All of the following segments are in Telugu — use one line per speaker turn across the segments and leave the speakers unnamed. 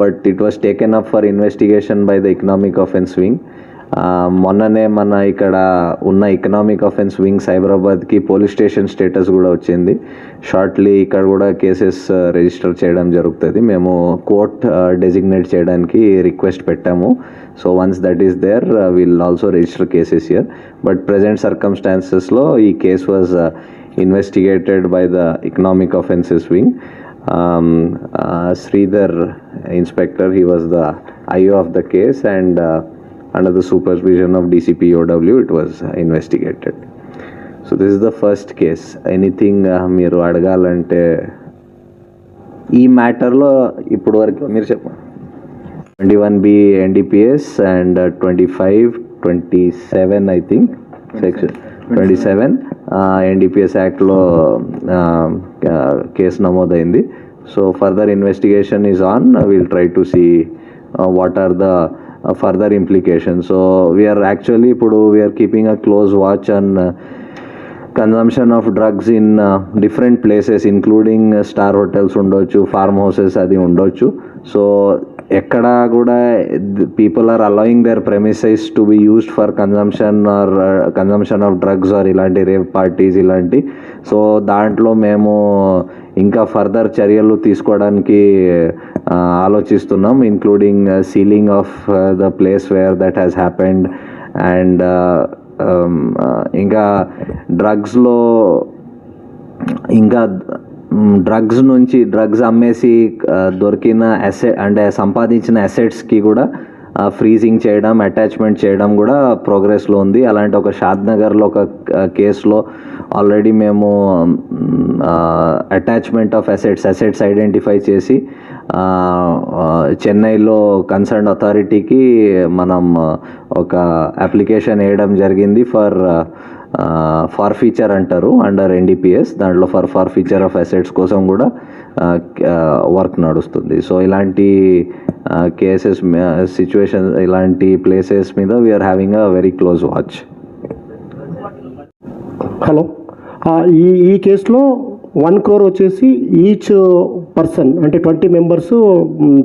but it was taken up for investigation by the economic offence wing. మొన్ననే మన ఇక్కడ ఉన్న ఎకనామిక్ అఫెన్స్ వింగ్ సైబరాబాద్కి పోలీస్ స్టేషన్ స్టేటస్ కూడా వచ్చింది. షార్ట్లీ ఇక్కడ కూడా కేసెస్ రిజిస్టర్ చేయడం జరుగుతుంది. మేము కోర్ట్ డెసిగ్నేట్ చేయడానికి రిక్వెస్ట్ పెట్టాము. So once that is there will also register cases year but present సర్కమ్స్టాన్సెస్లో ఈ case was investigated by the economic offences wing. Um, uh, Sridhar inspector, he was the IO of the case, and uh, under the supervision of DCP OW, it was investigated. So this is the first case. Anything uh, మీరు అడగాలంటే ఈ మ్యాటర్లో ఇప్పుడు వరకు మీరు చెప్పండి twenty one B NDPS and twenty five twenty seven I think section twenty seven NDPS యాక్ట్లో కేసు నమోదైంది. So further investigation is on will try to see what are the further implication so we are actually ఇప్పుడు we are keeping a close watch on consumption of drugs in different places including star hotels ఉండొచ్చు ఫార్మ్ హౌసెస్ అది ఉండొచ్చు. సో ఎక్కడ కూడా people are allowing their premises to be used for consumption or consumption of drugs or ఇలాంటి రేవ్ పార్టీస్ ఇలాంటి. సో దాంట్లో మేము ఇంకా ఫర్దర్ చర్యలు తీసుకోవడానికి ఆలోచిస్తున్నాం including sealing of the place where that has happened and ఇంకా డ్రగ్స్లో ఇంకా డ్రగ్స్ నుంచి డ్రగ్స్ అమ్మేసి దొరికిన అసెట్ అంటే సంపాదించిన అసెట్స్కి కూడా ఫ్రీజింగ్ చేయడం అటాచ్మెంట్ చేయడం కూడా ప్రోగ్రెస్లో ఉంది. అలాంటి ఒక షాద్ నగర్లో ఒక కేసులో ఆల్రెడీ మేము attachment of assets assets identify చేసి చెన్నైలో కన్సర్న్ అథారిటీకి మనం ఒక అప్లికేషన్ వేయడం జరిగింది ఫర్ ఫార్ ఫీచర్ అంటారు అండర్ ఎన్డిపిఎస్ దాంట్లో for far feature of assets కోసం కూడా వర్క్ నడుస్తుంది. సో ఇలాంటి కేసెస్ సిచ్యువేషన్ ఇలాంటి ప్లేసెస్ మీద we are having a very close watch
hello ఈ ఈ కేసులో వన్ క్రోర్ వచ్చేసి ఈచ్ పర్సన్ అంటే ట్వంటీ మెంబర్స్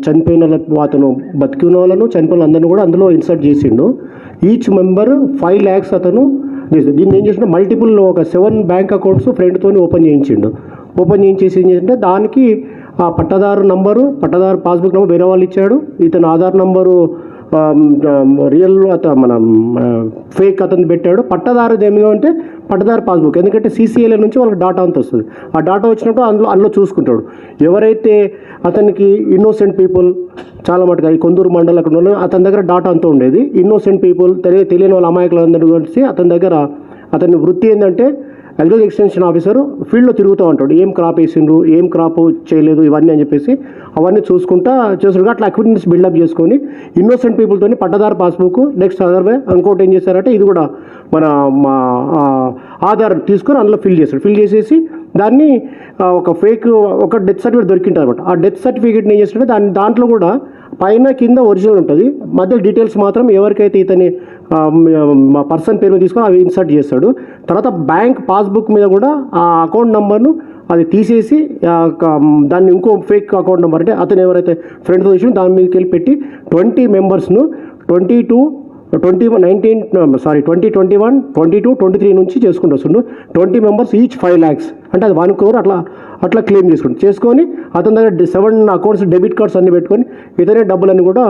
చనిపోయిన వాళ్ళ- అతను బతికిన వాళ్ళను చనిపోయిన అందరిని కూడా అందులో ఇన్సర్ట్ చేసిండు. ఈచ్ మెంబర్ ఫైవ్ ల్యాక్స్ అతను దీన్ని ఏం చేసిన మల్టిపుల్ ఒక సెవెన్ బ్యాంక్ అకౌంట్స్ ఫ్రెండ్తో ఓపెన్ చేయించిండు. ఓపెన్ చేయించేసి ఏం చేసింటే దానికి ఆ పట్టదారు నంబరు పట్టదారు పాస్బుక్ నెంబర్ వేరే వాళ్ళు ఇచ్చాడు. ఇతను ఆధార్ నంబరు రియల్ అత మన ఫేక్ అతను పెట్టాడు. పట్టదారుది అంటే పట్టదారు పాస్బుక్. ఎందుకంటే సీసీఎల్ఏ నుంచి వాళ్ళకి డాటా అంత వస్తుంది. ఆ డాటా వచ్చినప్పుడు అందులో అందులో చూసుకుంటాడు. ఎవరైతే అతనికి ఇన్నోసెంట్ పీపుల్ చాలా మటుగా ఈ కొందూరు మండలం అక్కడ ఉన్న అతని దగ్గర డాటా అంతా ఉండేది. ఇన్నోసెంట్ పీపుల్ తెలియ తెలియని వాళ్ళ అమాయకులందరూ కలిసి అతని దగ్గర అతని వృత్తి ఏంటంటే అగ్రికల్చర్ ఎక్స్టెన్షన్ ఆఫీసర్ ఫీల్డ్లో తిరుగుతూ ఉంటాడు. ఏం క్రాప్ వేసిండ్రు? ఏం క్రాప్ చేయలేదు? ఇవన్నీ అని చెప్పేసి అవన్నీ చూసుకుంటా చేసుకుంటా అట్లా అక్విటెన్స్ బిల్డప్ చేసుకొని ఇన్నోసెంట్ పీపుల్తో పట్టదారు పాస్బుక్ నెక్స్ట్ అదర్ ఇంకోటి ఏం చేశారంటే ఇది కూడా మన మా ఆధార్ తీసుకొని అందులో ఫిల్ చేస్తాడు ఫిల్ చేసేసి దాన్ని ఒక ఫేక్ ఒక డెత్ సర్టిఫికేట్ దొరికింటుంది అనమాట ఆ డెత్ సర్టిఫికేట్ని ఏం చేస్తాడంటే దాని దాంట్లో కూడా పైన కింద ఒరిజినల్ ఉంటుంది. మధ్య డీటెయిల్స్ మాత్రం ఎవరికైతే ఇతని మా పర్సన్ పేరు మీద తీసుకొని అవి ఇన్సర్ట్ చేస్తాడు. తర్వాత బ్యాంక్ పాస్బుక్ మీద కూడా ఆ అకౌంట్ నెంబర్ను అది తీసేసి దాన్ని ఇంకో ఫేక్ అకౌంట్ నెంబర్ అంటే అతను ఎవరైతే ఫ్రెండ్తో తీసి దాని మీదకి వెళ్ళి పెట్టి twenty మెంబర్స్ను twenty two twenty nineteen sorry twenty twenty one twenty two twenty three నుంచి చేసుకుంటూ వస్తుండు twenty members each five lakhs. అంటే అది వన్ క్రోర్ అట్లా అట్లా క్లెయిమ్ చేసుకుంటు. చేసుకొని అతని దగ్గర సెవెన్ అకౌంట్స్ డెబిట్ కార్డ్స్ అన్ని పెట్టుకొని ఇతనే డబ్బులన్నీ కూడా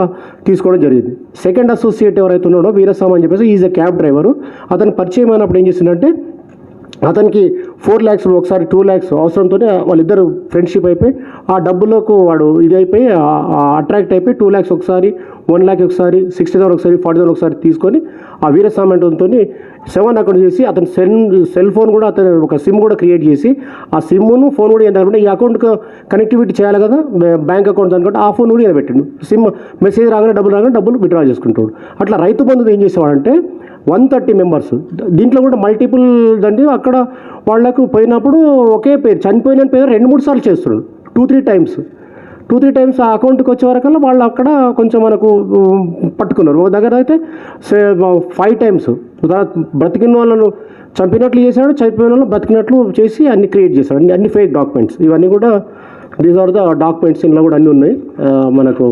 తీసుకోవడం జరిగింది. సెకండ్ అసోసియేట్ ఎవరైతే ఉన్నాడో వీరస్వామి అని చెప్పేసి ఈజ్ అ క్యాబ్ డ్రైవరు అతను పరిచయం అయినప్పుడు ఏం చేసిందంటే అతనికి ఫోర్ ల్యాక్స్ ఒకసారి టూ ల్యాక్స్ అవసరంతో వాళ్ళిద్దరు ఫ్రెండ్షిప్ అయిపోయి ఆ డబ్బులకు వాడు ఇది అయిపోయి అట్రాక్ట్ అయిపోయి టూ ల్యాక్స్ ఒకసారి వన్ ల్యాక్ ఒకసారి సిక్స్టీ థౌసండ్ ఒకసారి ఫార్టీ థౌసండ్ ఒకసారి తీసుకొని ఆ వీరస్వామితో సెవెన్ అకౌంట్ చేసి అతను సెల్ సెల్ ఫోన్ కూడా అతను ఒక సిమ్ కూడా క్రియేట్ చేసి ఆ సిమ్ను ఫోన్ కూడా ఏంటంటే ఈ అకౌంట్కి కనెక్టివిటీ చేయాలి కదా బ్యాంక్ అకౌంట్ అనుకుంటే ఆ ఫోన్ కూడా ఈయన పెట్టిండు. సిమ్ మెసేజ్ రాగానే డబ్బులు రాగానే డబ్బులు విత్డ్రా చేసుకుంటాడు. అట్లా రైతు బంధువు ఏం చేసేవాడంటే వన్ థర్టీ మెంబర్స్. దీంట్లో కూడా మల్టిపుల్ దండి అక్కడ వాళ్ళకు పోయినప్పుడు ఒకే పేరు చనిపోయిన పేరు రెండు మూడు సార్లు చేస్తున్నారు two three times. Two three times ఆ అకౌంట్కి వచ్చే వరకల్లా వాళ్ళు అక్కడ కొంచెం మనకు పట్టుకున్నారు. ఒక దగ్గర అయితే ఫైవ్ టైమ్స్. బ్రతికిన వాళ్ళను చంపినట్లు చేశాడు చనిపోయిన వాళ్ళు బ్రతికినట్లు చేసి అన్ని క్రియేట్ చేశాడు. అన్ని అన్ని ఫేక్ డాక్యుమెంట్స్. ఇవన్నీ కూడా దీస్ ఆర్ ద డాక్యుమెంట్స్ ఇందులో కూడా అన్నీ ఉన్నాయి. మనకు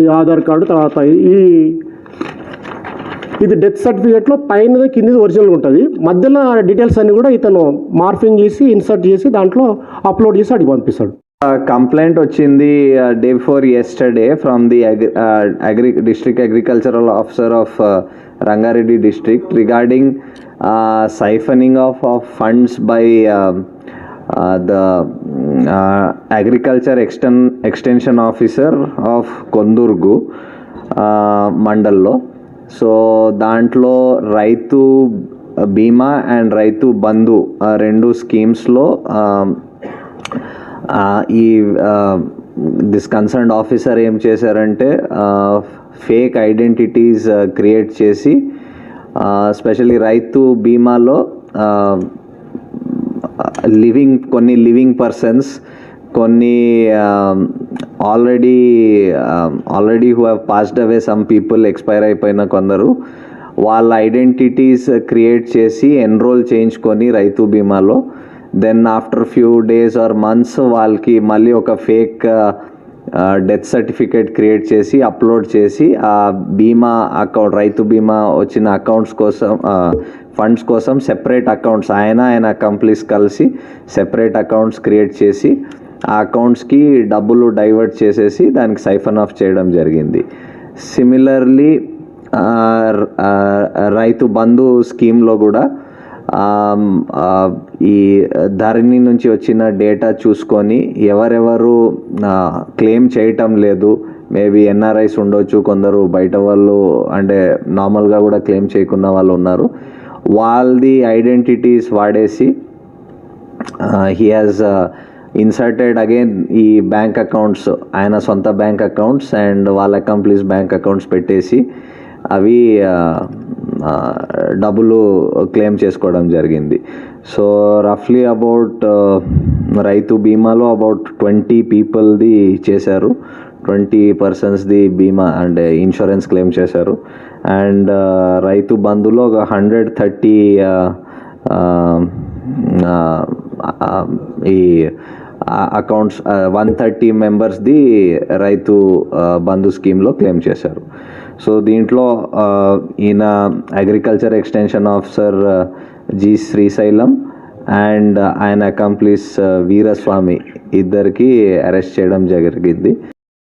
ఈ ఆధార్ కార్డు తర్వాత ఈ ఇది డెత్ సర్టిఫికేట్లో పైనది కిందది ఒరిజినల్ ఉంటుంది. మధ్యలో డీటెయిల్స్ అన్ని కూడా ఇతను మార్ఫింగ్ చేసి ఇన్సర్ట్ చేసి దాంట్లో అప్లోడ్ చేసి అడిగి పంపిస్తాడు.
కంప్లైంట్ వచ్చింది day before yesterday from the agri district agricultural officer of Rangareddy district regarding siphoning of of funds by the agriculture exten extension officer of Kondurg మండల్లో సో దాంట్లో రైతు బీమా అండ్ రైతు బంధు రెండు స్కీమ్స్లో ఈ దిస్ కన్సర్న్డ్ ఆఫీసర్ ఏం చేశారంటే ఫేక్ ఐడెంటిటీస్ క్రియేట్ చేసి స్పెషల్లీ రైతు బీమాలో లివింగ్ కొన్ని లివింగ్ పర్సన్స్ కొన్ని already already who have passed away some people expire అయిపోయిన కొందరు వాళ్ళ ఐడెంటిటీస్ క్రియేట్ చేసి ఎన్రోల్ చేయించుకొని రైతు బీమాలో. Then after few days or months వాళ్ళకి మళ్ళీ ఒక ఫేక్ డెత్ సర్టిఫికేట్ క్రియేట్ చేసి అప్లోడ్ చేసి ఆ బీమా అకౌంట్ రైతు బీమా వచ్చిన అకౌంట్స్ కోసం ఫండ్స్ కోసం సెపరేట్ అకౌంట్స్ ఆయన ఆయన కంప్లీస్ కలిసి సెపరేట్ అకౌంట్స్ క్రియేట్ చేసి ఆ అకౌంట్స్కి డబ్బులు డైవర్ట్ చేసేసి దానికి సైఫన్ ఆఫ్ చేయడం జరిగింది. సిమిలర్లీ రైతు బంధు స్కీమ్లో కూడా ఈ ధరణి నుంచి వచ్చిన డేటా చూసుకొని ఎవరెవరు క్లెయిమ్ చేయటం లేదు. మేబీ ఎన్ఆర్ఐస్ ఉండొచ్చు కొందరు బయట వాళ్ళు అంటే నార్మల్గా కూడా క్లెయిమ్ చేయకున్న వాళ్ళు ఉన్నారు. వాళ్ళది ఐడెంటిటీస్ వాడేసి హీ హాజ్ ఇన్సర్టెడ్ అగైన్ ఈ బ్యాంక్ అకౌంట్స్ ఆయన సొంత బ్యాంక్ అకౌంట్స్ అండ్ వాళ్ళ కంప్లీస్ బ్యాంక్ అకౌంట్స్ పెట్టేసి అవి డబ్బులు క్లెయిమ్ చేసుకోవడం జరిగింది. సో రఫ్లీ అబౌట్ రైతు బీమాలో అబౌట్ ట్వంటీ పీపుల్ది చేశారు. ట్వంటీ పర్సన్స్ది బీమా అంటే ఇన్సూరెన్స్ క్లెయిమ్ చేశారు. అండ్ రైతు బంధులో ఒక హండ్రెడ్ థర్టీ ఈ అకౌంట్స్ వన్ థర్టీ మెంబర్స్ది రైతు బంధు స్కీమ్లో క్లెయిమ్ చేశారు. సో దీంట్లో ఈయన agriculture extension officer G Srisailam and ఆయన అకంప్లీస్ వీరస్వామి ఇద్దరికి అరెస్ట్ చేయడం జరిగింది.